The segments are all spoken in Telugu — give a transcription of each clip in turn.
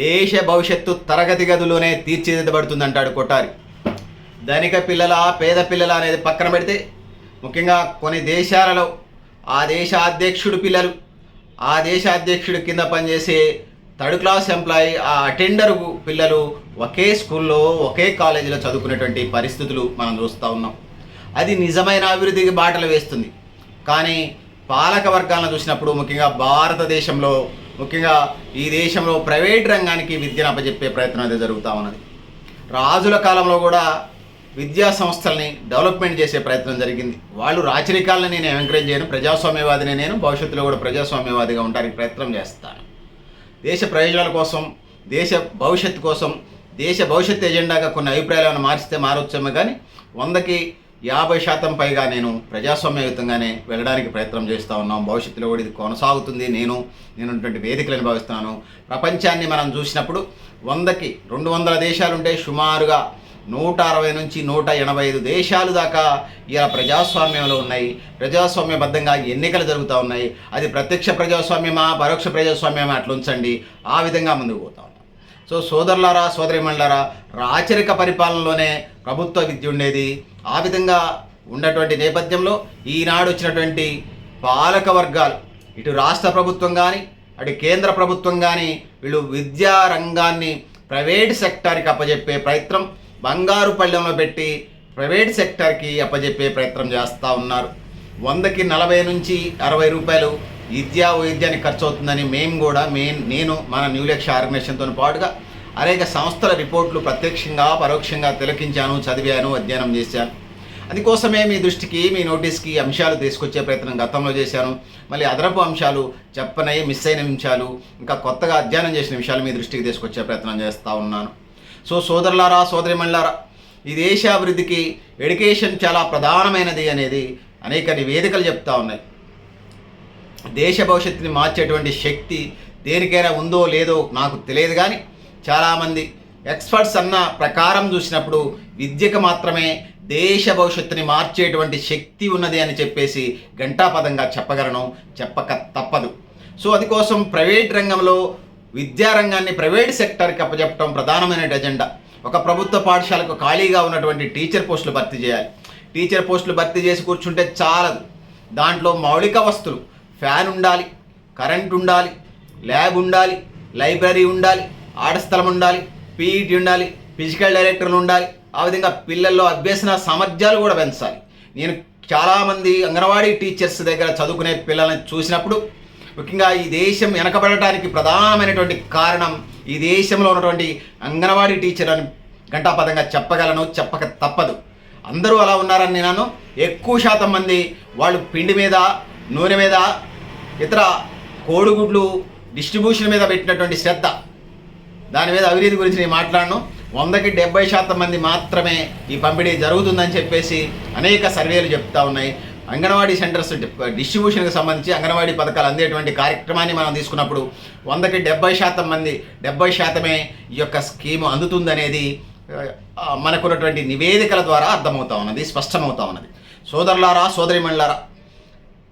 దేశ భవిష్యత్తు తరగతి గదిలోనే తీర్చిదిద్దబడుతుందంటాడు కొట్టారి. ధనిక పిల్లల పేద పిల్లల అనేది పక్కన పెడితే ముఖ్యంగా కొన్ని దేశాలలో ఆ దేశ అధ్యక్షుడు పిల్లలు ఆ దేశ అధ్యక్షుడి కింద పనిచేసే థర్డ్ క్లాస్ ఎంప్లాయీ ఆ అటెండర్ పిల్లలు ఒకే స్కూల్లో ఒకే కాలేజీలో చదువుకునేటువంటి పరిస్థితులు మనం చూస్తూ ఉన్నాం. అది నిజమైన అభివృద్ధికి బాటలు వేస్తుంది. కానీ పాలక వర్గాలను చూసినప్పుడు ముఖ్యంగా భారతదేశంలో ముఖ్యంగా ఈ దేశంలో ప్రైవేట్ రంగానికి విద్యను అప్పచెప్పే ప్రయత్నం అయితే జరుగుతూ ఉన్నది. రాజుల కాలంలో కూడా విద్యా సంస్థల్ని డెవలప్మెంట్ చేసే ప్రయత్నం జరిగింది. వాళ్ళు రాచరికాలను నేను ఎంకరేజ్ చేయను ప్రజాస్వామ్యవాదిని నేను భవిష్యత్తులో కూడా ప్రజాస్వామ్యవాదిగా ఉండడానికి ప్రయత్నం చేస్తాను. దేశ ప్రయోజనాల కోసం దేశ భవిష్యత్తు కోసం దేశ భవిష్యత్ ఎజెండాగా కొన్ని అభిప్రాయాలను మార్చితే మారొచ్చేమో కానీ వందకి యాభై శాతం పైగా నేను ప్రజాస్వామ్యయుతంగానే వెళ్ళడానికి ప్రయత్నం చేస్తూ ఉన్నాం. భవిష్యత్తులో కూడా ఇది కొనసాగుతుంది. నేను నేనున్నటువంటి వేదికలను భావిస్తున్నాను. ప్రపంచాన్ని మనం చూసినప్పుడు వందకి రెండు వందల దేశాలుంటే సుమారుగా నూట అరవై నుంచి నూట ఎనభై ఐదు దేశాలు దాకా ఇలా ప్రజాస్వామ్యంలో ఉన్నాయి. ప్రజాస్వామ్యబద్ధంగా ఎన్నికలు జరుగుతూ ఉన్నాయి. అది ప్రత్యక్ష ప్రజాస్వామ్యమా పరోక్ష ప్రజాస్వామ్యమా అట్లుంచండి. ఆ విధంగా ముందుకు పోతాం సో సోదరులారా సోదరిమణులారా రాచరిక పరిపాలనలోనే ప్రభుత్వ విద్య ఉండేది. ఆ విధంగా ఉన్నటువంటి నేపథ్యంలో ఈనాడు వచ్చినటువంటి పాలక వర్గాలు ఇటు రాష్ట్ర ప్రభుత్వం కానీ అటు కేంద్ర ప్రభుత్వం కానీ వీళ్ళు విద్యా రంగాన్ని ప్రైవేట్ సెక్టార్కి అప్పజెప్పే ప్రయత్నం బంగారు పళ్ళెంలో పెట్టి ప్రైవేట్ సెక్టార్కి అప్పజెప్పే ప్రయత్నం చేస్తూ ఉన్నారు. వందకి నలభై నుంచి అరవై రూపాయలు విద్యా వైద్యానికి ఖర్చు అవుతుందని మేము కూడా మేం నేను మన న్యూ లక్ష ఆర్గనైజేషన్తో పాటుగా అనేక సంస్థల రిపోర్ట్లు ప్రత్యక్షంగా పరోక్షంగా తిలకించాను చదివాను అధ్యయనం చేశాను. అందుకోసమే మీ దృష్టికి మీ నోటీస్కి అంశాలు తీసుకొచ్చే ప్రయత్నం గతంలో చేశాను. మళ్ళీ అదనపు అంశాలు చెప్పనై మిస్ అయిన అంశాలు ఇంకా కొత్తగా అధ్యయనం చేసిన విషయాలు మీ దృష్టికి తీసుకొచ్చే ప్రయత్నం చేస్తూ ఉన్నాను. సో సోదరులారా సోదరిమణులారా ఈ దేశ అభివృద్ధికి ఎడ్యుకేషన్ చాలా ప్రధానమైనది అనేది అనేక నివేదికలు చెప్తా ఉన్నాయి. దేశ భవిష్యత్తుని మార్చేటువంటి శక్తి దేనికైనా ఉందో లేదో నాకు తెలియదు కానీ చాలామంది ఎక్స్పర్ట్స్ అన్న ప్రకారం చూసినప్పుడు విద్యకు మాత్రమే దేశ భవిష్యత్తుని మార్చేటువంటి శక్తి ఉన్నది అని చెప్పేసి ఘంటాపదంగా చెప్పగలను చెప్పక తప్పదు. సో అది కోసం ప్రైవేట్ రంగంలో విద్యారంగాన్ని ప్రైవేట్ సెక్టర్కి అప్పచెప్పడం ప్రధానమైన ఎజెండా ఒక ప్రభుత్వ పాఠశాలకు ఖాళీగా ఉన్నటువంటి టీచర్ పోస్టులు భర్తీ చేయాలి. టీచర్ పోస్టులు భర్తీ చేసి కూర్చుంటే చాలదు. దాంట్లో మౌలిక వస్తువులు ఫ్యాన్ ఉండాలి కరెంట్ ఉండాలి ల్యాబ్ ఉండాలి లైబ్రరీ ఉండాలి ఆట స్థలం ఉండాలి పీఈటీ ఉండాలి ఫిజికల్ డైరెక్టర్లు ఉండాలి. ఆ విధంగా పిల్లల్లో అభ్యసన సామర్థ్యాలు కూడా పెంచాలి. నేను చాలామంది అంగన్వాడీ టీచర్స్ దగ్గర చదువుకునే పిల్లల్ని చూసినప్పుడు ముఖ్యంగా ఈ దేశం వెనకబడటానికి ప్రధానమైనటువంటి కారణం ఈ దేశంలో ఉన్నటువంటి అంగన్వాడీ టీచర్ అని ఘంటాపదంగా చెప్పగలను చెప్పక తప్పదు. అందరూ అలా ఉన్నారని నేను ఎక్కువ శాతం మంది వాళ్ళు పిండి మీద నూనె మీద ఇతర కోడిగుడ్లు డిస్ట్రిబ్యూషన్ మీద పెట్టినటువంటి శ్రద్ధ. దాని మీద అవినీతి గురించి నేను మాట్లాడను. వందకి డెబ్బై శాతం మంది మాత్రమే ఈ పంపిణీ జరుగుతుందని చెప్పేసి అనేక సర్వేలు చెప్తా ఉన్నాయి. అంగన్వాడీ సెంటర్స్ డిస్ట్రిబ్యూషన్కి సంబంధించి అంగన్వాడీ పథకాలు అందేటువంటి కార్యక్రమాన్ని మనం తీసుకున్నప్పుడు వందకి డెబ్బై శాతం మంది డెబ్బై శాతమే ఈ యొక్క స్కీము అందుతుందనేది మనకున్నటువంటి నివేదికల ద్వారా అర్థమవుతా ఉన్నది స్పష్టమవుతా ఉన్నది. సోదరులారా సోదరిమణులారా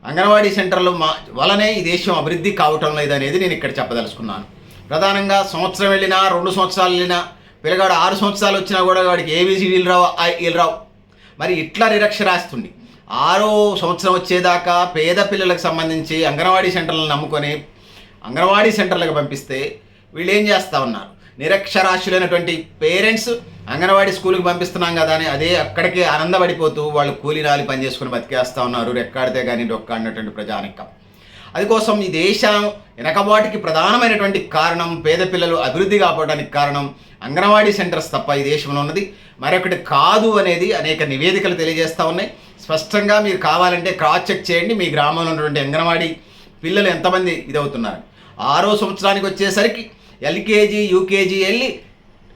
అంగన్వాడీ సెంటర్లు మా వలనే ఈ దేశం అభివృద్ధి కావటం లేదనేది నేను ఇక్కడ చెప్పదలుచుకున్నాను. ప్రధానంగా సంవత్సరం వెళ్ళినా రెండు సంవత్సరాలు వెళ్ళినా పిల్లగాడు ఆరు సంవత్సరాలు వచ్చినా కూడా వాడికి ఏబీసీడీలు రావు ఐలు రావు. మరి ఇట్లా నిరక్షరాస్తుంది ఆరో సంవత్సరం వచ్చేదాకా పేద పిల్లలకు సంబంధించి అంగన్వాడీ సెంటర్లను నమ్ముకొని అంగన్వాడీ సెంటర్లకు పంపిస్తే వీళ్ళు ఏం చేస్తూ ఉన్నారు? నిరక్షరాస్యులైనటువంటి పేరెంట్స్ అంగన్వాడీ స్కూల్కి పంపిస్తున్నాం కదా అని అదే అక్కడికి ఆనందపడిపోతూ వాళ్ళు కూలి రాలి పని బతికేస్తూ ఉన్నారు. రెక్కాడితే కానీ డొక్కాడినటువంటి ప్రజానికం. అందుకోసం ఈ దేశం వెనకబాటికి ప్రధానమైనటువంటి కారణం పేద పిల్లలు అభివృద్ధి కాకపోవడానికి కారణం అంగన్వాడీ సెంటర్స్ తప్ప ఈ దేశంలో ఉన్నది. మరొకటి కాదు అనేది అనేక నివేదికలు తెలియజేస్తూ ఉన్నాయి. స్పష్టంగా మీరు కావాలంటే క్రాస్ చెక్ చేయండి. మీ గ్రామంలో ఉన్నటువంటి అంగన్వాడీ పిల్లలు ఎంతమంది ఇదవుతున్నారు? ఆరో సంవత్సరానికి వచ్చేసరికి ఎల్కేజీ యూకేజీ వెళ్ళి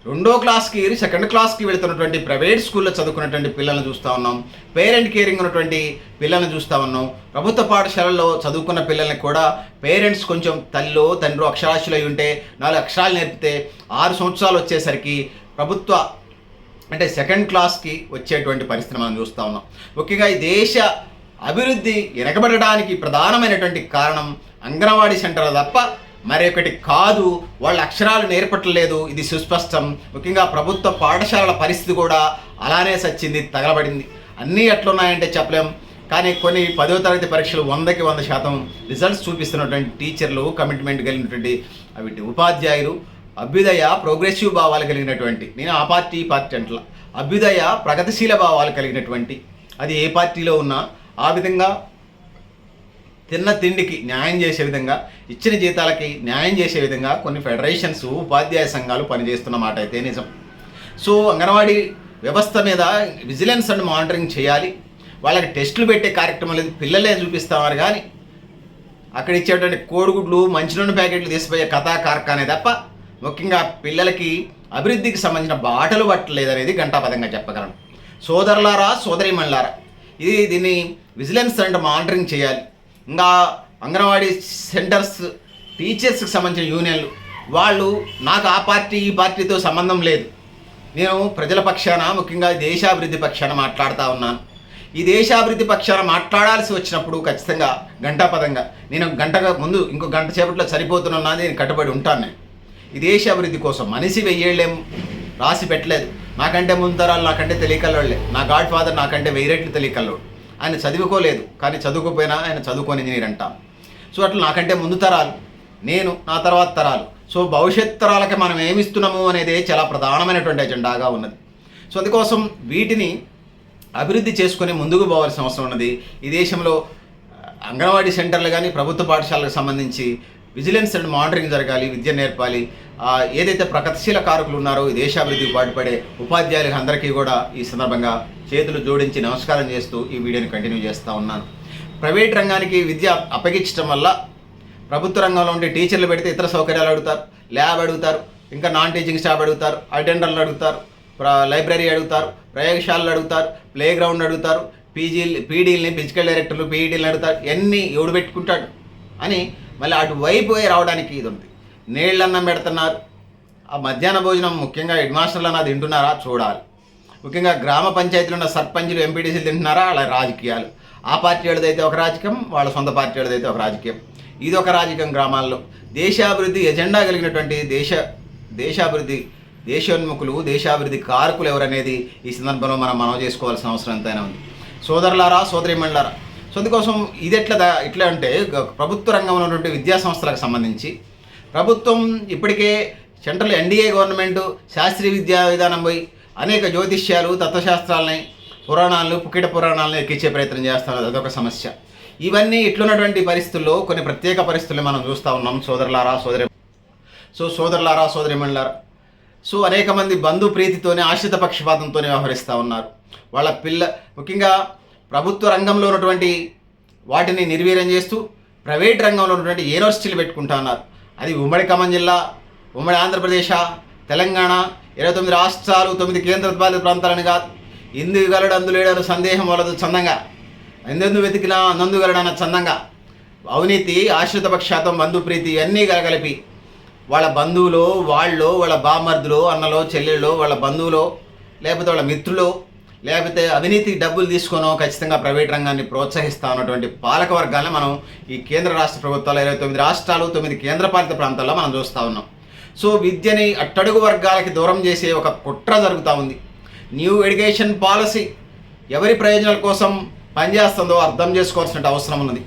రెండో క్లాస్కి సెకండ్ క్లాస్కి వెళుతున్నటువంటి ప్రైవేట్ స్కూల్లో చదువుకున్నటువంటి పిల్లలను చూస్తూ ఉన్నాం. పేరెంట్ కేరింగ్ ఉన్నటువంటి పిల్లల్ని చూస్తూ ఉన్నాం. ప్రభుత్వ పాఠశాలల్లో చదువుకున్న పిల్లల్ని కూడా పేరెంట్స్ కొంచెం తల్లో తండ్రి అక్షరాస్యులు అయి ఉంటే నాలుగు అక్షరాలు నేర్పితే ఆరు సంవత్సరాలు వచ్చేసరికి ప్రభుత్వ అంటే సెకండ్ క్లాస్కి వచ్చేటువంటి పరిస్థితి మనం చూస్తూ ఉన్నాం. ముఖ్యంగా ఈ దేశ అభివృద్ధి వెనకబడడానికి ప్రధానమైనటువంటి కారణం అంగన్వాడీ సెంటర్లు తప్ప మరొకటి కాదు వాళ్ళ అక్షరాలు నేర్పట్లేదు. ఇది సుస్పష్టం. ముఖ్యంగా ప్రభుత్వ పాఠశాలల పరిస్థితి కూడా అలానే సచ్చింది తగలబడింది. అన్నీ ఎట్లున్నాయంటే చెప్పలేం. కానీ కొన్ని పదో తరగతి పరీక్షలు వందకి వంద శాతం రిజల్ట్స్ చూపిస్తున్నటువంటి టీచర్లు కమిట్మెంట్ కలిగినటువంటి అవిటి ఉపాధ్యాయులు అభ్యుదయ ప్రోగ్రెసివ్ భావాలు కలిగినటువంటి నేను ఆ పార్టీ ఈ పార్టీ అంటలా అభ్యుదయ ప్రగతిశీల భావాలు కలిగినటువంటి అది ఏ పార్టీలో ఉన్నా ఆ విధంగా తిన్న తిండికి న్యాయం చేసే విధంగా ఇచ్చిన జీతాలకి న్యాయం చేసే విధంగా కొన్ని ఫెడరేషన్స్ ఉపాధ్యాయ సంఘాలు పనిచేస్తున్న మాట అయితే నిజం. సో అంగన్వాడీ వ్యవస్థ మీద విజిలెన్స్ అండ్ మానిటరింగ్ చేయాలి. వాళ్ళకి టెస్టులు పెట్టే కార్యక్రమం లేదు పిల్లలే చూపిస్తామని కానీ అక్కడ ఇచ్చేటువంటి కోడిగుడ్లు మంచినూనె ప్యాకెట్లు తీసిపోయే కథా కార్ఖానే తప్ప ముఖ్యంగా పిల్లలకి అభివృద్ధికి సంబంధించిన బాటలు పట్టలేదనేది గంటాపదంగా చెప్పగలను. సోదరులారా సోదరిమణులారా ఇది దీన్ని విజిలెన్స్ అండ్ మానిటరింగ్ చేయాలి. ఇంకా అంగన్వాడీ సెంటర్స్ టీచర్స్కి సంబంధించిన యూనియన్లు వాళ్ళు నాకు ఆ పార్టీ ఈ పార్టీతో సంబంధం లేదు. నేను ప్రజల పక్షాన ముఖ్యంగా దేశాభివృద్ధి పక్షాన మాట్లాడుతూ ఉన్నాను. ఈ దేశాభివృద్ధి పక్షాన మాట్లాడాల్సి వచ్చినప్పుడు ఖచ్చితంగా గంటాపదంగా నేను గంటగా ముందు ఇంకో గంట సేపట్లో సరిపోతున్నా నేను కట్టుబడి ఉంటాను నేను. ఈ దేశాభివృద్ధి కోసం మనిషి వెయ్యేళ్ళేం రాసి పెట్టలేదు. నాకంటే ముందు తరాలు నాకంటే తెలియకల్లోళ్ళే. నా గాడ్ ఫాదర్ నాకంటే వెయ్యి రెట్లు తెలియకల్లోడు. ఆయన చదువుకోలేదు కానీ చదువుకోపోయినా ఆయన చదువుకోని ఇంజనీర్ అంటాం సో అట్లా నాకంటే ముందు తరాలు నేను నా తర్వాత తరాలు. సో భవిష్యత్ తరాలకి మనం ఏమిస్తున్నాము అనేది చాలా ప్రధానమైనటువంటి ఎజెండాగా ఉన్నది. సో అందుకోసం వీటిని అభివృద్ధి చేసుకుని ముందుకు పోవాల్సిన అవసరం ఉన్నది. ఈ దేశంలో అంగన్వాడీ సెంటర్లు కానీ ప్రభుత్వ పాఠశాలకు సంబంధించి విజిలెన్స్ అండ్ మానిటరింగ్ జరగాలి విద్య నేర్పాలి. ఏదైతే ప్రగతిశీల కారకులు ఉన్నారో ఈ దేశాభివృద్ధికి పాటుపడే ఉపాధ్యాయులకు అందరికీ కూడా ఈ సందర్భంగా చేతులు జోడించి నమస్కారం చేస్తూ ఈ వీడియోని కంటిన్యూ చేస్తూ ఉన్నాను. ప్రైవేట్ రంగానికి విద్య అప్పగించడం వల్ల ప్రభుత్వ రంగంలో ఉండే టీచర్లు పెడితే ఇతర సౌకర్యాలు అడుగుతారు ల్యాబ్ అడుగుతారు ఇంకా నాన్ టీచింగ్ స్టాఫ్ అడుగుతారు అటెండర్లు అడుగుతారు లైబ్రరీ అడుగుతారు ప్రయోగశాలలు అడుగుతారు ప్లే గ్రౌండ్ అడుగుతారు పీజీ పీడీలని ఫిజికల్ డైరెక్టర్లు పీఈడీలు అడుగుతారు ఎన్ని ఎవడు పెట్టుకుంటాడు అని మళ్ళీ అటువైపు పోయి రావడానికి ఇది ఉంది. నీళ్ళన్నం పెడుతున్నారు. ఆ మధ్యాహ్న భోజనం ముఖ్యంగా హెడ్ మాస్టర్లు అన్నది తింటున్నారా? చూడాలి. ముఖ్యంగా గ్రామ పంచాయతీలో ఉన్న సర్పంచులు ఎంపీటీసీలు తింటున్నారా? అలా రాజకీయాలు. ఆ పార్టీ వాళ్ళదైతే ఒక రాజకీయం వాళ్ళ సొంత పార్టీ వాళ్ళదైతే ఒక రాజకీయం. ఇది ఒక రాజకీయం గ్రామాల్లో. దేశాభివృద్ధి ఎజెండా కలిగినటువంటి దేశ దేశాభివృద్ధి దేశోన్ముఖులు దేశాభివృద్ధి కారకులు ఎవరనేది ఈ సందర్భంలో మనం మనవ చేసుకోవాల్సిన అవసరం ఎంతైనా ఉంది. సోదరులారా సోదరిమణులారా సో అందుకోసం ఇది ఎట్లా దా- ఇట్లా అంటే ప్రభుత్వ రంగంలో ఉన్నటువంటి విద్యా సంస్థలకు సంబంధించి ప్రభుత్వం ఇప్పటికే సెంట్రల్ ఎన్డీఏ గవర్నమెంట్ శాస్త్రీయ విద్యా విధానం పోయి అనేక జ్యోతిష్యాలు తత్వశాస్త్రాలని పురాణాలను పుకిట పురాణాలను ఎక్కించే ప్రయత్నం చేస్తున్నారు. అదొక సమస్య. ఇవన్నీ ఇట్లున్నటువంటి పరిస్థితుల్లో కొన్ని ప్రత్యేక పరిస్థితులు మనం చూస్తూ ఉన్నాం. సోదరులారా సోదరి సో సోదరులారా సోదరిమణులారా సో అనేక మంది బంధు ప్రీతితోనే ఆశ్రిత పక్షపాతంతోనే వ్యవహరిస్తూ ఉన్నారు. వాళ్ళ పిల్ల ముఖ్యంగా ప్రభుత్వ రంగంలో ఉన్నటువంటి వాటిని నిర్వీర్యం చేస్తూ ప్రైవేట్ రంగంలో ఉన్నటువంటి యూనివర్సిటీలు పెట్టుకుంటా ఉన్నారు. అది ఉమ్మడి ఖమ్మం జిల్లా ఉమ్మడి ఆంధ్రప్రదేశ్ తెలంగాణ ఇరవై తొమ్మిది రాష్ట్రాలు తొమ్మిది కేంద్ర పాలిత ప్రాంతాలని కాదు. ఇందు గలడు అందులేడని సందేహం వలదు చందంగా. ఎందెందు వెతికినా నందు గలడన్న చందంగా. అవినీతి ఆశ్రిత పక్షాతం బంధుప్రీతి ఇవన్నీ కలగలిపి వాళ్ళ బంధువులు వాళ్ళు వాళ్ళ బామర్దులు అన్నలో చెల్లెళ్ళు వాళ్ళ బంధువులు లేకపోతే వాళ్ళ మిత్రులు లేకపోతే అవినీతికి డబ్బులు తీసుకొనో ఖచ్చితంగా ప్రైవేట్ రంగాన్ని ప్రోత్సహిస్తా ఉన్నటువంటి పాలక వర్గాలను మనం ఈ కేంద్ర రాష్ట్ర ప్రభుత్వాలు ఇరవై తొమ్మిది రాష్ట్రాలు తొమ్మిది కేంద్రపాలిత ప్రాంతాల్లో మనం చూస్తూ ఉన్నాం. సో విద్యని అట్టడుగు వర్గాలకి దూరం చేసే ఒక కుట్ర జరుగుతూ ఉంది. న్యూ ఎడ్యుకేషన్ పాలసీ ఎవరి ప్రయోజనాల కోసం పనిచేస్తుందో అర్థం చేసుకోవాల్సిన అవసరం ఉన్నది.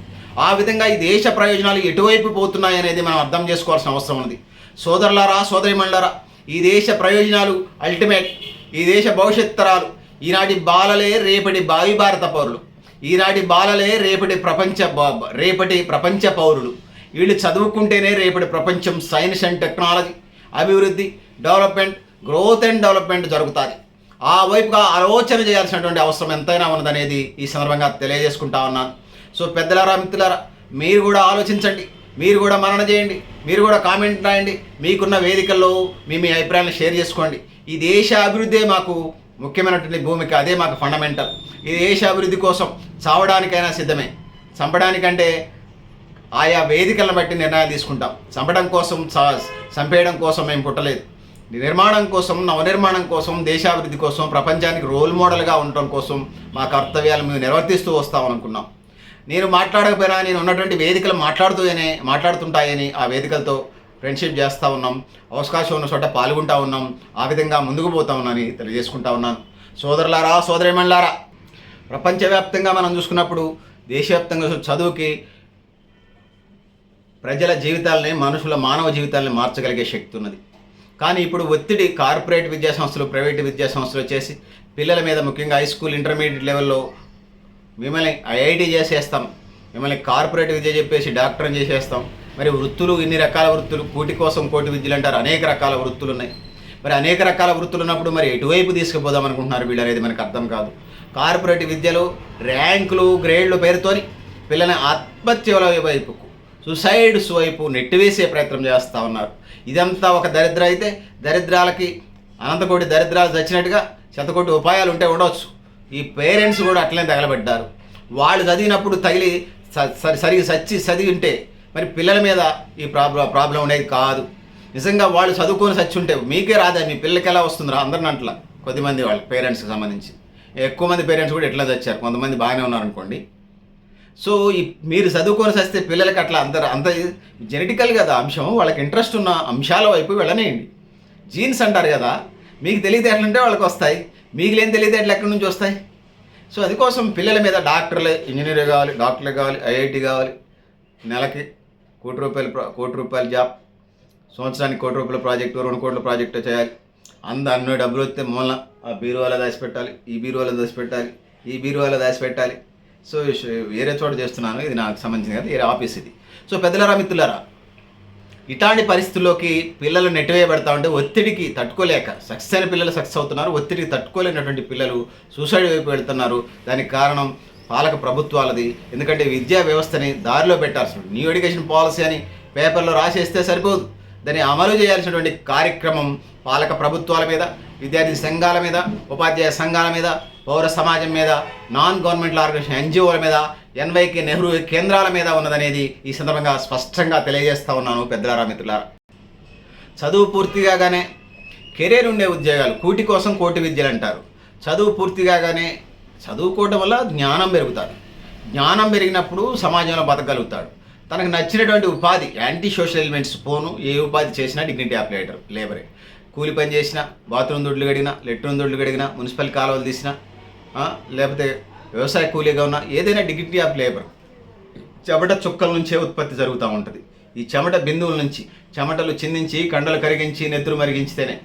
ఆ విధంగా ఈ దేశ ప్రయోజనాలు ఎటువైపు పోతున్నాయి అనేది మనం అర్థం చేసుకోవాల్సిన అవసరం ఉన్నది. సోదరులారా సోదరిమణులారా ఈ దేశ ప్రయోజనాలు అల్టిమేట్ ఈ దేశ భవిష్యత్ తరాలు ఈనాటి బాలలే రేపటి భావి భారత పౌరులు. ఈనాటి బాలలే రేపటి ప్రపంచ రేపటి ప్రపంచ పౌరులు. వీళ్ళు చదువుకుంటేనే రేపటి ప్రపంచం సైన్స్ అండ్ టెక్నాలజీ అభివృద్ధి డెవలప్మెంట్ గ్రోత్ అండ్ డెవలప్మెంట్ జరుగుతుంది. ఆ వైపుగా ఆలోచన చేయాల్సినటువంటి అవసరం ఎంతైనా ఉన్నదనేది ఈ సందర్భంగా తెలియజేసుకుంటా ఉన్నాను. సో పెద్దలారా మిత్రులారా మీరు కూడా ఆలోచించండి. మీరు కూడా మనన చేయండి. మీరు కూడా కామెంట్ రాయండి. మీకున్న వేదికల్లో మీ మీ అభిప్రాయాలను షేర్ చేసుకోండి. ఈ దేశ అభివృద్ధే మాకు ముఖ్యమైనటువంటి భూమిక అదే మాకు ఫండమెంటల్ ఈ దేశ అభివృద్ధి కోసం చావడానికైనా సిద్ధమే. చంపడానికంటే ఆయా వేదికలను బట్టి నిర్ణయాలు తీసుకుంటాం. చంపడం కోసం చంపేయడం కోసం మేము పుట్టలేదు. నిర్మాణం కోసం నవనిర్మాణం కోసం దేశాభివృద్ధి కోసం ప్రపంచానికి రోల్ మోడల్గా ఉండటం కోసం మా కర్తవ్యాలు మేము నిర్వర్తిస్తూ వస్తామనుకున్నాం. నేను మాట్లాడకపోయినా నేను ఉన్నటువంటి వేదికలు మాట్లాడుతూనే మాట్లాడుతుంటాయని ఆ వేదికలతో ఫ్రెండ్షిప్ చేస్తూ ఉన్నాం అవకాశం ఉన్న చోట పాల్గొంటా ఉన్నాం ఆ విధంగా ముందుకు పోతా ఉన్నానని తెలియజేసుకుంటా ఉన్నాను. సోదరులారా సోదరిమణులారా ప్రపంచవ్యాప్తంగా మనం చూసుకున్నప్పుడు దేశవ్యాప్తంగా చదువుకి ప్రజల జీవితాలని మనుషుల మానవ జీవితాలని మార్చగలిగే శక్తి ఉన్నది. కానీ ఇప్పుడు ఒత్తిడి కార్పొరేట్ విద్యా సంస్థలు ప్రైవేట్ విద్యా సంస్థలు చేసి పిల్లల మీద ముఖ్యంగా హై స్కూల్ ఇంటర్మీడియట్ లెవెల్లో మిమ్మల్ని ఐఐటి చేసేస్తాం. మిమ్మల్ని కార్పొరేట్ విద్య చెప్పేసి డాక్టర్ని చేసేస్తాం. మరి వృత్తులు ఇన్ని రకాల వృత్తులు? కోటి కోసం కోటి విద్యలు అంటారు. అనేక రకాల వృత్తులు ఉన్నాయి. మరి అనేక రకాల వృత్తులు ఉన్నప్పుడు మరి ఎటువైపు తీసుకుపోదాం అనుకుంటున్నారు వీళ్ళు అనేది మనకు అర్థం కాదు. కార్పొరేట్ విద్యలో ర్యాంకులు గ్రేడ్లు పేరుతోని పిల్లల ఆత్మహత్యల వైపుకు సుసైడ్స్ వైపు నెట్టివేసే ప్రయత్నం చేస్తూ ఉన్నారు. ఇదంతా ఒక దరిద్ర అయితే దరిద్రాలకి అనంతకోటి దరిద్రాలు చచ్చినట్టుగా శతకోటి ఉపాయాలు ఉంటే ఉండవచ్చు ఈ పేరెంట్స్ కూడా అట్లనే తగలబడ్డారు. వాళ్ళు చదివినప్పుడు తగిలి సరి సరిగి సచ్చి చదివి ఉంటే మరి పిల్లల మీద ఈ ప్రాబ్లం ప్రాబ్లం ఉండేది కాదు. నిజంగా వాళ్ళు చదువుకొని సచ్చి ఉంటే మీకే రాదా? మీ పిల్లలకి ఎలా వస్తుందిరా అందరిని అంటలా కొద్దిమంది వాళ్ళ పేరెంట్స్కి సంబంధించి. ఎక్కువ మంది పేరెంట్స్ కూడా ఎట్లా చచ్చారు? కొంతమంది బాగానే ఉన్నారనుకోండి. సో ఈ మీరు చదువుకొని చస్తే పిల్లలకి అట్లా అంత అంత జెనెటికల్ కదా అంశం. వాళ్ళకి ఇంట్రెస్ట్ ఉన్న అంశాల వైపు వెళ్ళనేయండి. జీన్స్ అంటారు కదా మీకు తెలివితేటలు ఉంటే వాళ్ళకి వస్తాయి. మీకు లేని ఎట్లా ఎక్కడి నుంచి వస్తాయి? సో అది కోసం పిల్లల మీద డాక్టర్లు ఇంజనీర్ కావాలి డాక్టర్లు కావాలి ఐఐటి కావాలి నెలకి కోటి రూపాయలు కోటి రూపాయల జాబ్. సంవత్సరానికి కోటి రూపాయల ప్రాజెక్టు రెండు కోట్ల ప్రాజెక్టు చేయాలి. అంద అన్ని డబ్బులు వస్తే మూలన ఆ బీరువాలో దాచిపెట్టాలి ఈ బీరువాలో దాచిపెట్టాలి ఈ బీరువాలో దాచిపెట్టాలి. సో వేరే చోట చేస్తున్నాను ఇది నాకు సంబంధించింది కదా వేరే ఆఫీస్ ఇది. సో పెద్దలారా మిత్రులారా ఇట్లాంటి పరిస్థితుల్లోకి పిల్లలు నెట్టివేయబడతా ఉంటే ఒత్తిడికి తట్టుకోలేక సక్సెస్ అయిన పిల్లలు సక్సెస్ అవుతున్నారు ఒత్తిడికి తట్టుకోలేనటువంటి పిల్లలు సూసైడ్ వైపు వెళ్తున్నారు. దానికి కారణం పాలక ప్రభుత్వాలది. ఎందుకంటే విద్యా వ్యవస్థని దారిలో పెట్టాల్సి ఉంటుంది న్యూ ఎడ్యుకేషన్ పాలసీ అని పేపర్లో రాసేస్తే సరిపోదు. దాన్ని అమలు చేయాల్సినటువంటి కార్యక్రమం పాలక ప్రభుత్వాల మీద విద్యార్థి సంఘాల మీద ఉపాధ్యాయ సంఘాల మీద పౌర సమాజం మీద నాన్ గవర్నమెంటల్ ఆర్గనైజేషన్ ఎన్జిఓల మీద ఎన్వైకే నెహ్రూ కేంద్రాల మీద ఉన్నదనేది ఈ సందర్భంగా స్పష్టంగా తెలియజేస్తా ఉన్నాను పెద్దలారా మిత్రులారా. చదువు పూర్తిగానే కెరీర్ ఉండే ఉద్యోగాలు కూటి కోసం కోటి విద్యలు అంటారు. చదువు పూర్తిగానే చదువుకోవటం వల్ల జ్ఞానం పెరుగుతుంది జ్ఞానం పెరిగినప్పుడు సమాజంలో బతకగలుగుతాడు. తనకు నచ్చినటువంటి ఉపాధి యాంటీ సోషల్ ఎలిమెంట్స్ పోను ఏ ఉపాధి చేసినా డిగ్నిటీ ఆపరేటర్ లేటర్ లేబరే కూలి పని చేసినా బాత్రూమ్ దొడ్లు గడిగినా లెట్రూమ్ దొడ్లు గడిగినా మున్సిపల్ కాలువలు తీసినా లేకపోతే వ్యవసాయ కూలీగా ఉన్నా ఏదైనా డిగ్నిటీ ఆఫ్ లేబర్ చెమట చుక్కల నుంచే ఉత్పత్తి జరుగుతూ ఉంటుంది. ఈ చెమట బిందువుల నుంచి చెమటలు చిందించి కండలు కరిగించి నెత్తురు మరిగించితేనే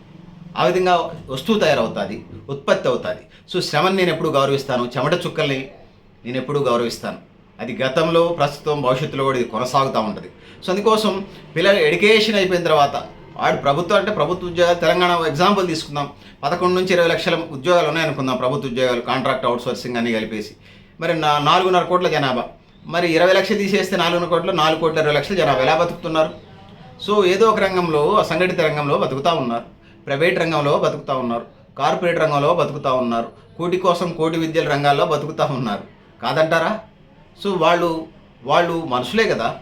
ఆ విధంగా వస్తువు తయారవుతుంది ఉత్పత్తి అవుతుంది. సో శ్రమని నేను ఎప్పుడు గౌరవిస్తాను? చెమట చుక్కల్ని నేను ఎప్పుడూ గౌరవిస్తాను? అది గతంలో ప్రస్తుతం భవిష్యత్తులో కూడా ఇది కొనసాగుతూ ఉంటుంది. సో అందుకోసం పిల్లలు ఎడ్యుకేషన్ అయిపోయిన తర్వాత వాడు ప్రభుత్వం అంటే ప్రభుత్వ ఉద్యోగాలు తెలంగాణ ఎగ్జాంపుల్ తీసుకుందాం. పదకొండు నుంచి ఇరవై లక్షల ఉద్యోగాలు ఉన్నాయనుకుందాం ప్రభుత్వ ఉద్యోగాలు కాంట్రాక్ట్ అవుట్సోర్సింగ్ అన్ని కలిపేసి. మరి నా నాలుగున్నర కోట్ల జనాభా. మరి ఇరవై లక్షలు తీసేస్తే నాలుగున్నర కోట్లు నాలుగు కోట్ల ఇరవై లక్షల జనాభా. ఎలా బతుకుతున్నారు? సో ఏదో ఒక రంగంలో అసంఘటిత రంగంలో బతుకుతూ ఉన్నారు. ప్రైవేట్ రంగంలో బతుకుతూ ఉన్నారు. కార్పొరేట్ రంగంలో బతుకుతూ ఉన్నారు. కూటి కోసం కోటి విద్యల రంగాల్లో బతుకుతూ ఉన్నారు. కాదంటారా? సో వాళ్ళు వాళ్ళు మనుషులే కదా.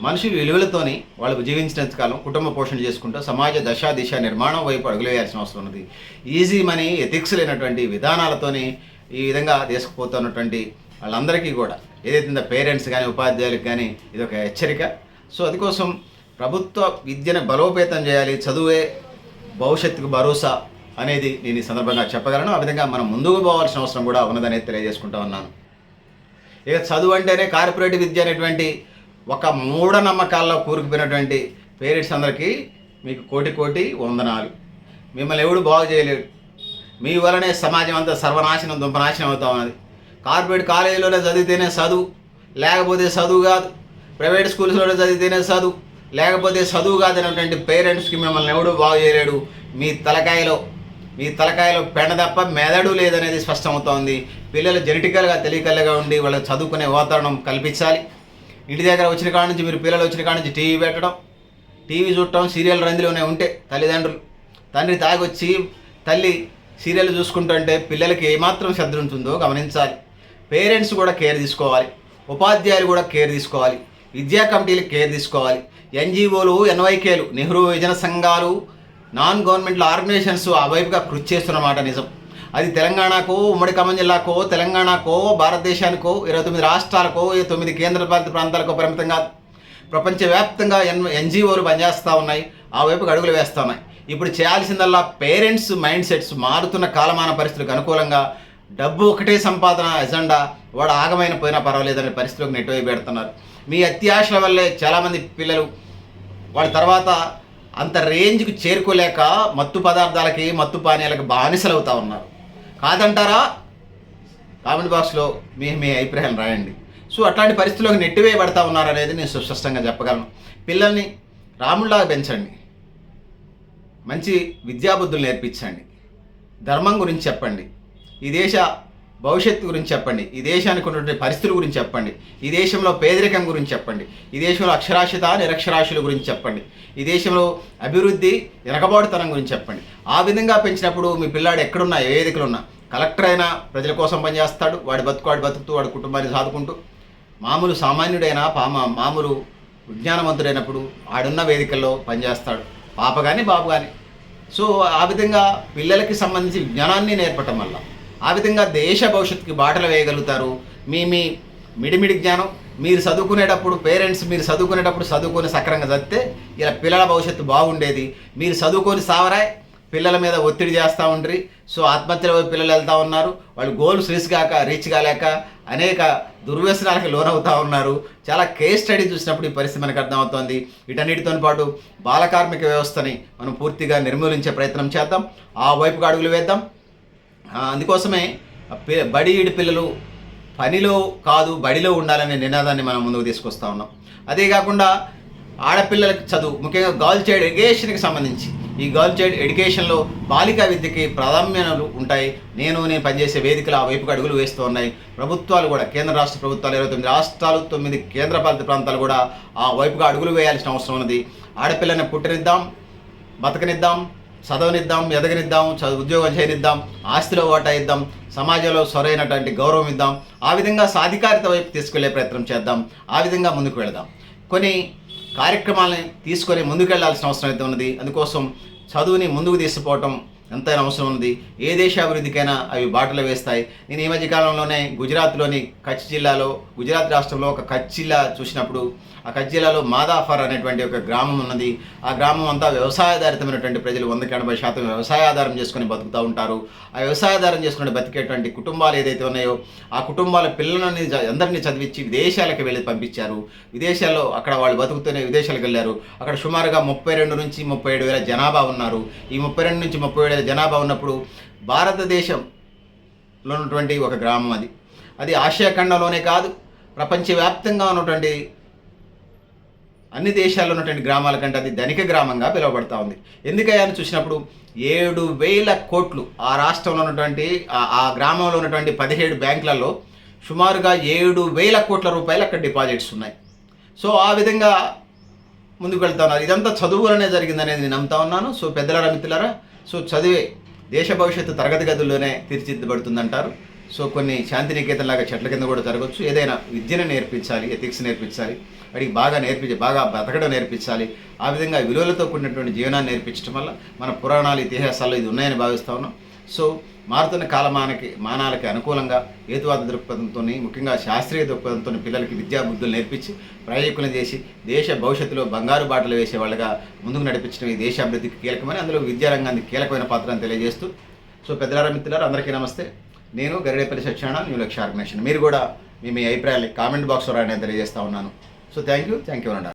మనిషి విలువలతోని వాళ్ళు జీవించినంత కాలం కుటుంబ పోషణ చేసుకుంటూ సమాజ దశ దిశ నిర్మాణం వైపు అడుగులేయాల్సిన అవసరం ఉన్నది. ఈజీ మనీ ఎథిక్స్ లేనటువంటి విధానాలతోని ఈ విధంగా తీసుకుపోతున్నటువంటి వాళ్ళందరికీ కూడా ఏదైతే పేరెంట్స్ కానీ ఉపాధ్యాయులకు కానీ ఇది ఒక హెచ్చరిక. సో అందుకోసం ప్రభుత్వ విద్యను బలోపేతం చేయాలి. చదువే భవిష్యత్తుకు భరోసా అనేది నేను ఈ సందర్భంగా చెప్పగలను. ఆ విధంగా మనం ముందుకు పోవాల్సిన అవసరం కూడా ఉన్నదనేది తెలియజేసుకుంటా ఉన్నాను. ఇక చదువు అంటేనే కార్పొరేట్ విద్య అనేటువంటి ఒక మూఢనమ్మకాల్లో కూరుకుపోయినటువంటి పేరెంట్స్ అందరికీ మీకు కోటి కోటి వందనాలు. మిమ్మల్ని ఎవడు బాగు చేయలేడు. మీ వలనే సమాజం అంతా సర్వనాశనం దుంపనాశనం అవుతా ఉన్నది. కార్పొరేట్ కాలేజీలోనే చదివితేనే చదువు లేకపోతే చదువు కాదు. ప్రైవేట్ స్కూల్స్లోనే చదివితేనే చదువు. లేకపోతే చదువు కాదనేటువంటి పేరెంట్స్కి మిమ్మల్ని ఎవడు బాగు చేయలేడు. మీ తలకాయలో మీ తలకాయలో పెండ తప్ప మెదడు లేదనేది స్పష్టమవుతోంది. పిల్లలు జెనెటికల్గా తెలియకల్గా ఉండి వాళ్ళకి చదువుకునే వాతావరణం కల్పించాలి. ఇంటి దగ్గర వచ్చిన కాడ నుంచి మీరు పిల్లలు వచ్చిన కాడ నుంచి టీవీ పెట్టడం టీవీ చూడటం సీరియల్ రందిలోనే ఉంటే తల్లిదండ్రులు తండ్రి తాగొచ్చి తల్లి సీరియల్ చూసుకుంటుంటే పిల్లలకి ఏమాత్రం శ్రద్ధ ఉంటుందో గమనించాలి. పేరెంట్స్ కూడా కేర్ తీసుకోవాలి. ఉపాధ్యాయులు కూడా కేర్ తీసుకోవాలి. విద్యా కమిటీలు కేర్ తీసుకోవాలి. ఎన్జిఓలు ఎన్వైకేలు నెహ్రూ యువజన సంఘాలు నాన్ గవర్నమెంట్ ఆర్గనైజేషన్స్ ఆ వైపుగా కృషి చేస్తున్నమాట నిజం. అది తెలంగాణకో ఉమ్మడి ఖమ్మం జిల్లాకో తెలంగాణకో భారతదేశానికో ఇరవై తొమ్మిది రాష్ట్రాలకో తొమ్మిది కేంద్ర పాలిత ప్రాంతాలకో పరిమితం కాదు. ప్రపంచవ్యాప్తంగా ఎన్ ఎన్జిఓలు పనిచేస్తూ ఉన్నాయి. ఆ వైపుకి అడుగులు వేస్తూ ఉన్నాయి. ఇప్పుడు చేయాల్సిందల్లా పేరెంట్స్ మైండ్ సెట్స్ మారుతున్న కాలమాన పరిస్థితులకు అనుకూలంగా డబ్బు ఒకటే సంపాదన ఎజెండా. వాడు ఆగమైన పోయినా పర్వాలేదనే పరిస్థితులకు నెట్టువైపు పెడుతున్నారు. మీ అత్యాశల వల్లే చాలామంది పిల్లలు వాళ్ళ తర్వాత అంత రేంజ్కి చేరుకోలేక మత్తు పదార్థాలకి మత్తు పానీయాలకి బానిసలు అవుతా ఉన్నారు. కాదంటారా? కామెంట్ బాక్స్లో మీ మీ అభిప్రాయం రాయండి. సో అట్లాంటి పరిస్థితుల్లోకి నెట్టివేయబడతా ఉన్నారు అనేది నేను సుస్పష్టంగా చెప్పగలను. పిల్లల్ని రాముడిలాగా పెంచండి. మంచి విద్యాబుద్ధులు నేర్పించండి. ధర్మం గురించి చెప్పండి. ఈ దేశ భవిష్యత్తు గురించి చెప్పండి. ఈ దేశానికి ఉన్నటువంటి పరిస్థితుల గురించి చెప్పండి. ఈ దేశంలో పేదరికం గురించి చెప్పండి. ఈ దేశంలో అక్షరాస్యత నిరక్షరాస్యుల గురించి చెప్పండి. ఈ దేశంలో అభివృద్ధి ఎనకబాటుతనం గురించి చెప్పండి. ఆ విధంగా పెంచినప్పుడు మీ పిల్లాడు ఎక్కడున్నా ఏ వేదికలు ఉన్నా కలెక్టర్ అయినా ప్రజల కోసం పనిచేస్తాడు. వాడి బతుకు వాడి బతుకుతూ వాడి కుటుంబాన్ని సాదుకుంటూ. మామూలు సామాన్యుడైనా పామ మామూలు విజ్ఞానవంతుడైనప్పుడు ఆడున్న వేదికల్లో పనిచేస్తాడు. పాప కానీ బాబు కానీ సో ఆ విధంగా పిల్లలకి సంబంధించి జ్ఞానాన్ని నేర్పటం వల్ల ఆ విధంగా దేశ భవిష్యత్తుకి బాటలు వేయగలుగుతారు. మీ మీ మిడిమిడి జ్ఞానం మీరు చదువుకునేటప్పుడు పేరెంట్స్ మీరు చదువుకునేటప్పుడు చదువుకొని సక్రంగా చదివితే ఇలా పిల్లల భవిష్యత్తు బాగుండేది. మీరు చదువుకొని సావరాయ్ పిల్లల మీద ఒత్తిడి చేస్తూ ఉండ్రి. సో ఆత్మహత్యల వైపు పిల్లలు వెళ్తూ ఉన్నారు. వాళ్ళు గోల్స్ రీచ్ కాక రీచ్ కాలేక అనేక దుర్వ్యసనాలకు లోనవుతూ ఉన్నారు. చాలా కేస్ స్టడీ చూసినప్పుడు ఈ పరిస్థితి మనకు అర్థమవుతోంది. వీటన్నిటితో పాటు బాల కార్మిక వ్యవస్థని మనం పూర్తిగా నిర్మూలించే ప్రయత్నం చేద్దాం. ఆ వైపుగా అడుగులు వేద్దాం. అందుకోసమే పి- బడి ఈడి పిల్లలు పనిలో కాదు బడిలో ఉండాలనే నినాదాన్ని మనం ముందుకు తీసుకొస్తా ఉన్నాం. అదే కాకుండా ఆడపిల్లలకు చదువు ముఖ్యంగా గర్ల్ చైల్డ్ ఎడ్యుకేషన్కి సంబంధించి. ఈ గర్ల్ చైల్డ్ ఎడ్యుకేషన్లో బాలికా విద్యకి ప్రాధాన్యాలు ఉంటాయి. నేను నేను పనిచేసే వేదికలు ఆ వైపుకు అడుగులు వేస్తూ ఉన్నాయి. ప్రభుత్వాలు కూడా కేంద్ర రాష్ట్ర ప్రభుత్వాలు ఇరవై తొమ్మిది రాష్ట్రాలు తొమ్మిది కేంద్రపాలిత ప్రాంతాలు కూడా ఆ వైపుగా అడుగులు వేయాల్సిన అవసరం ఉన్నది. ఆడపిల్లని పుట్టనిద్దాం బతకనిద్దాం చదవనిద్దాం ఎదగనిద్దాం చదువు ఉద్యోగం చేయనిద్దాం ఆస్తిలో వాటా ఇద్దాం సమాజంలో సరైనటువంటి గౌరవం ఇద్దాం ఆ విధంగా సాధికారిత వైపు తీసుకెళ్ళే ప్రయత్నం చేద్దాం ఆ విధంగా ముందుకు వెళదాం. కొన్ని కార్యక్రమాలని తీసుకొని ముందుకు వెళ్ళాల్సిన అవసరం అయితే ఉన్నది. అందుకోసం చదువుని ముందుకు తీసుకుపోవటం ఎంతైనా అవసరం ఉంది ఏ దేశాభివృద్ధికైనా అవి బాటలు వేస్తాయి. నేను ఈ మధ్య కాలంలోనే గుజరాత్లోని కచ్ జిల్లాలో గుజరాత్ రాష్ట్రంలో ఒక కచ్ జిల్లా చూసినప్పుడు ఆ కచ్ జిల్లాలో మాదాఫర్ అనేటువంటి ఒక గ్రామం ఉన్నది. ఆ గ్రామం అంతా వ్యవసాయాధారితమైనటువంటి ప్రజలు వందకి ఎనభై శాతం వ్యవసాయ ఆధారం చేసుకొని బతుకుతూ ఉంటారు. ఆ వ్యవసాయ ఆధారం చేసుకుని బతికేటువంటి కుటుంబాలు ఏదైతే ఉన్నాయో ఆ కుటుంబాల పిల్లలని అందరినీ చదివించి విదేశాలకు వెళ్ళి పంపించారు. విదేశాల్లో అక్కడ వాళ్ళు బతుకుతూనే విదేశాలకు వెళ్ళారు. అక్కడ సుమారుగా ముప్పై రెండు నుంచి ముప్పై ఏడు వేల జనాభా ఉన్నారు. ఈ ముప్పై రెండు నుంచి ముప్పై ఏడు వేల జనాభా ఉన్నప్పుడు భారతదేశంలో ఉన్నటువంటి ఒక గ్రామం అది. అది ఆసియా ఖండంలోనే కాదు ప్రపంచవ్యాప్తంగా ఉన్నటువంటి అన్ని దేశాల్లో ఉన్నటువంటి గ్రామాల కంటే అది ధనిక గ్రామంగా పిలువబడతా ఉంది. ఎందుకయ్యా అని చూసినప్పుడు ఏడు వేల కోట్లు ఆ రాష్ట్రంలో ఉన్నటువంటి ఆ- గ్రామంలో ఉన్నటువంటి పదిహేడు బ్యాంకులలో సుమారుగా ఏడు వేల కోట్ల రూపాయలు అక్కడ డిపాజిట్స్ ఉన్నాయి. సో ఆ విధంగా ముందుకు వెళ్తా ఉన్నారు ఇదంతా చదువులనే జరిగిందనేది నేను నమ్ముతా ఉన్నాను. సో పెద్దలారా మిత్రులారా సో చదివే దేశ భవిష్యత్తు తరగతి గదుల్లోనే తీర్చిదిద్దబడుతుందంటారు. సో కొన్ని శాంతినికేతన్ లాగా చెట్ల కింద కూడా జరగవచ్చు ఏదైనా విద్యను నేర్పించాలి ఎథిక్స్ నేర్పించాలి వాడికి బాగా నేర్పించి బాగా బ్రతకడం నేర్పించాలి. ఆ విధంగా విలువలతో కూడినటువంటి జీవనాన్ని నేర్పించడం వల్ల మన పురాణాలు ఇతిహాసాల్లో ఇది ఉన్నాయని భావిస్తా ఉన్నాం. సో మారుతున్న కాలమానకి మానాలకి అనుకూలంగా హేతువాద దృక్పథంతో ముఖ్యంగా శాస్త్రీయ దృక్పథంతో పిల్లలకి విద్యా బుద్ధులు నేర్పించి ప్రయోజకులను చేసి దేశ భవిష్యత్తులో బంగారు బాటలు వేసే వాళ్ళగా ముందుకు నడిపించడం ఈ దేశ అభివృద్ధికి కీలకమని అందులో విద్యారంగానికి కీలకమైన పాత్రను తెలియజేస్తూ సో పెద్దలారా మిత్రులారు అందరికీ నమస్తే. నేను గరిడేపల్లి సత్యనారాయణ న్యూ లక్ష్య ఆర్గనైజేషన్. మీరు కూడా మీ మీ అభిప్రాయాలు కామెంట్ బాక్స్లో రాయని తెలియజేస్తా ఉన్నాను. So thank you thank you అనండి.